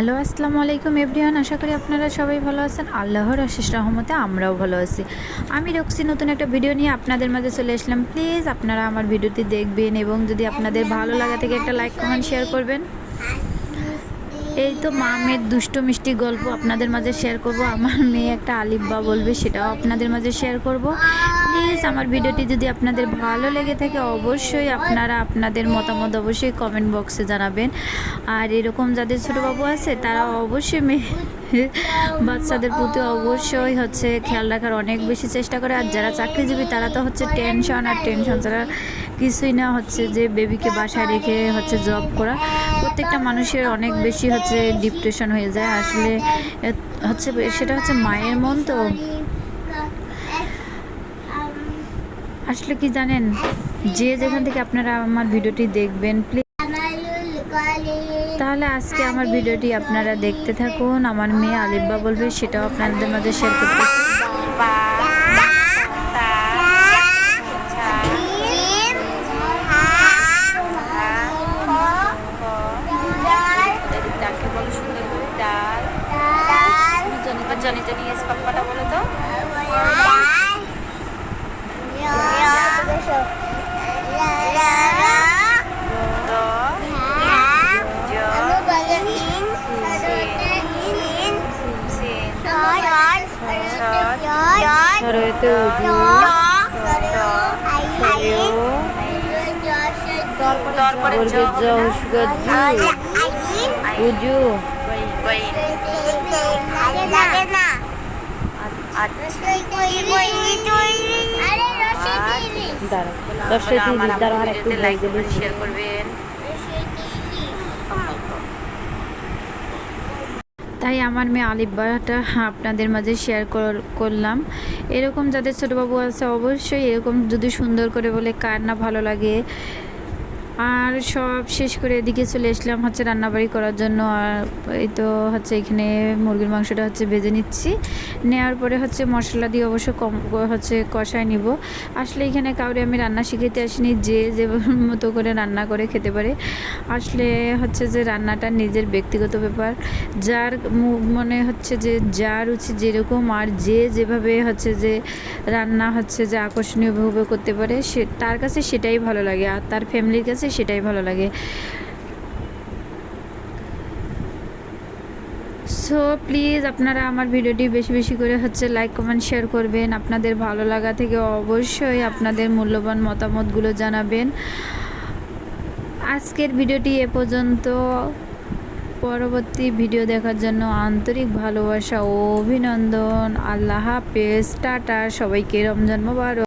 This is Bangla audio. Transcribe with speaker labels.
Speaker 1: হ্যালো, আসসালামু আলাইকুম এভরিওয়ান। আশা করি আপনারা সবাই ভালো আছেন। আল্লাহর আশিস রহমতে আমরাও ভালো আছি। আমি রক্সি, নতুন একটা ভিডিও নিয়ে আপনাদের মাঝে চলে আসলাম। প্লিজ আপনারা আমার ভিডিওটি দেখবেন এবং যদি আপনাদের ভালো লাগা থেকে একটা লাইক, কমেন্ট, শেয়ার করবেন। এই তো মা মেয়ের দুষ্ট মিষ্টি গল্প আপনাদের মাঝে শেয়ার করব। আমার মেয়ে একটা আলিব্বা বলবে, সেটাও আপনাদের মাঝে শেয়ার করব। প্লিজ আমার ভিডিওটি যদি আপনাদের ভালো লেগে থাকে, অবশ্যই আপনারা আপনাদের মতামত অবশ্যই কমেন্ট বক্সে জানাবেন। আর এরকম যাদের ছোটো বাবু আছে, তারা অবশ্যই বাচ্চাদের প্রতি অবশ্যই হচ্ছে খেয়াল রাখার অনেক বেশি চেষ্টা করে। আর যারা চাকরিজীবী, তারা তো হচ্ছে টেনশন আর টেনশন ছাড়া কিছুই না হচ্ছে যে বেবিকে বাসায় রেখে হচ্ছে জব করা। প্রত্যেকটা মানুষের অনেক বেশি হচ্ছে ডিপ্রেশন হয়ে যায়। আসলে হচ্ছে, সেটা হচ্ছে মায়ের মন তো। আসলে কি জানেন? যে যেখান থেকে আপনারা আমার ভিডিওটি দেখবেন প্লিজ তাহলে আজকে আমার ভিডিওটি আপনারা দেখতে থাকুন। আমার মেয়ে আলিব্বা বলবে সেটাও আপনাদের মাঝে শেয়ার করতে
Speaker 2: জনি জনি এস পাপ্পাটা বলো তো।
Speaker 1: সরয়তে উজু উজু দাঁড়া দশটা তিরিশ দাঁড়া আর একটু
Speaker 2: লাইক
Speaker 1: দিলে
Speaker 2: শেয়ার করবেন
Speaker 1: তাই আমার মেয়ে আলিব্বাটা আপনাদের মাঝে শেয়ার করলাম। এরকম যাদের ছোটো বাবু আছে, অবশ্যই এরকম যদি সুন্দর করে বলে কার না ভালো লাগে আর সব শেষ করে এদিকে চলে আসলাম হচ্ছে রান্নাবাড়ি করার জন্য। আর এই তো হচ্ছে এখানে মুরগির মাংসটা হচ্ছে ভেজে নিচ্ছি। নেওয়ার পরে হচ্ছে মশলা দিয়ে অবশ্য কম হচ্ছে কষায় নিব। আসলে এখানে কাউরে আমি রান্না শিখাতে আসিনি, যে যে মতো করে রান্না করে খেতে পারে। আসলে হচ্ছে যে রান্নাটা নিজের ব্যক্তিগত ব্যাপার। যার মনে হচ্ছে যে যা রুচি যেরকম আর যে যেভাবে হচ্ছে যে রান্না হচ্ছে যে আকর্ষণীয়ভাবে করতে পারে, সে, তার কাছে সেটাই ভালো লাগে। আর তার ফ্যামিলির কাছে সেটাই ভালো লাগে। সো প্লিজ আপনারা আমার ভিডিওটি বেশি বেশি করে হচ্ছে লাইক কমেন্ট শেয়ার করবেন। আপনাদের ভালো লাগা থেকে অবশ্যই আপনাদের মূল্যবান মতামতগুলো জানাবেন। আজকের ভিডিওটি এ পর্যন্ত। পরবর্তী ভিডিও দেখার জন্য আন্তরিক ভালোবাসা ও অভিনন্দন। আল্লাহ হাফেজ। টাটা। সবাইকে রমজান মোবারক।